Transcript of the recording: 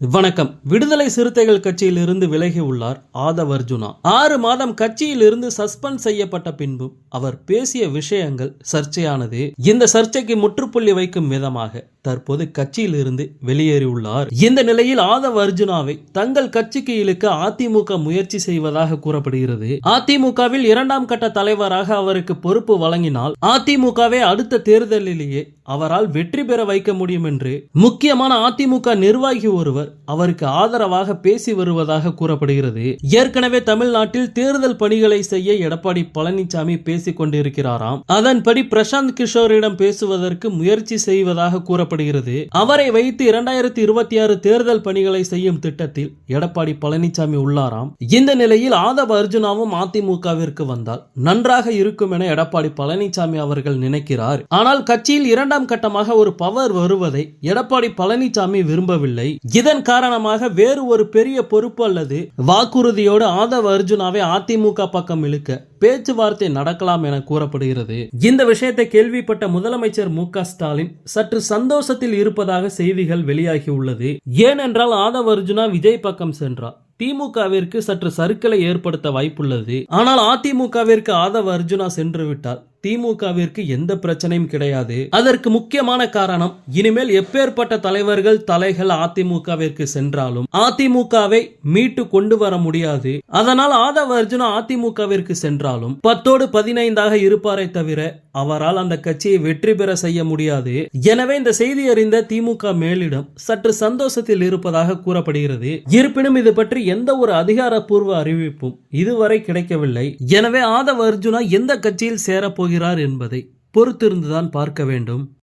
வணக்கம். விடுதலை சிறுத்தைகள் கட்சியிலிருந்து விலகி உள்ளார் ஆதவ் அர்ஜுனா ஆறு மாதம் கட்சியில் இருந்து சஸ்பெண்ட் செய்யப்பட்ட பின்பும் அவர் பேசிய விஷயங்கள் சர்ச்சையானது. இந்த சர்ச்சைக்கு முற்றுப்புள்ளி வைக்கும் விதமாக தற்போது கட்சியில் இருந்து வெளியேறியுள்ளார். இந்த நிலையில் ஆதவ அர்ஜுனாவை தங்கள் கட்சிக்கு இழுக்க அதிமுக முயற்சி செய்வதாக கூறப்படுகிறது. அதிமுகவில் இரண்டாம் கட்ட தலைவராக அவருக்கு பொறுப்பு வழங்கினால் அதிமுகவை அடுத்த தேர்தலிலேயே அவரால் வெற்றி பெற வைக்க முடியும் என்று முக்கியமான அதிமுக நிர்வாகி ஒருவர் அவருக்கு ஆதரவாக பேசி வருவதாக கூறப்படுகிறது. ஏற்கனவே தமிழ்நாட்டில் தேர்தல் பணிகளை செய்ய எடப்பாடி பழனிசாமி பேசிக் கொண்டிருக்கிறாராம். அதன்படி பிரசாந்த் கிஷோரிடம் பேசுவதற்கு முயற்சி செய்வதாக கூறப்படுகிறது. கூறப்படுகிறது அவரை வைத்து இரண்டாயிரத்தி இருபத்தி ஆறு தேர்தல் பணிகளை செய்யும் திட்டத்தில் எடப்பாடி பழனிசாமி உள்ளாராம். இந்த நிலையில் ஆதவ அர்ஜுனாவும் அதிமுகவிற்கு வந்தால் நன்றாக இருக்கும் என எடப்பாடி பழனிசாமி அவர்கள் நினைக்கிறார். ஆனால் கட்சியில் இரண்டாம் கட்டமாக ஒரு பவர் வருவதை எடப்பாடி பழனிசாமி விரும்பவில்லை. இதன் காரணமாக வேறு ஒரு பெரிய பொறுப்பு அல்லது வாக்குறுதியோடு ஆதவ அர்ஜுனாவை அதிமுக பக்கம் இழுக்க பேச்சுவார்த்தை நடக்கலாம் என கூறப்படுகிறது. இந்த விஷயத்தை கேள்விப்பட்ட முதலமைச்சர் மு க ஸ்டாலின் சற்று சந்தோஷத்தில் இருப்பதாக செய்திகள் வெளியாகியுள்ளது ஏனென்றால் ஆதவ அர்ஜுனா விஜய் பக்கம் சென்றார். திமுகவிற்கு சற்று சறுக்கலை ஏற்படுத்த வாய்ப்புள்ளது. ஆனால் அதிமுகவிற்கு ஆதவ அர்ஜுனா சென்று விட்டால் திமுகவிற்கு எந்த பிரச்சனையும் கிடையாது. அதற்கு முக்கியமான காரணம் இனிமேல் எப்பேற்பட்ட தலைவர்கள் தலைகள் அதிமுகவிற்கு சென்றாலும் அதிமுகவை மீட்டு கொண்டு வர முடியாது. அதனால் ஆதவ அர்ஜுனா அதிமுகவிற்கு சென்றாலும் பத்தோடு பதினைந்தாக இருப்பாரை தவிர அவரால் அந்த கட்சியை வெற்றி பெற செய்ய முடியாது. எனவே இந்த செய்தி அறிந்த திமுக மேலிடம் சற்று சந்தோஷத்தில் இருப்பதாக கூறப்படுகிறது. இருப்பினும் இது பற்றி எந்த ஒரு அதிகாரப்பூர்வ அறிவிப்பும் இதுவரை கிடைக்கவில்லை. எனவே ஆதவ அர்ஜுனா எந்த கட்சியில் சேரப்போகிறார் என்பதை பொறுத்திருந்துதான் பார்க்க வேண்டும்.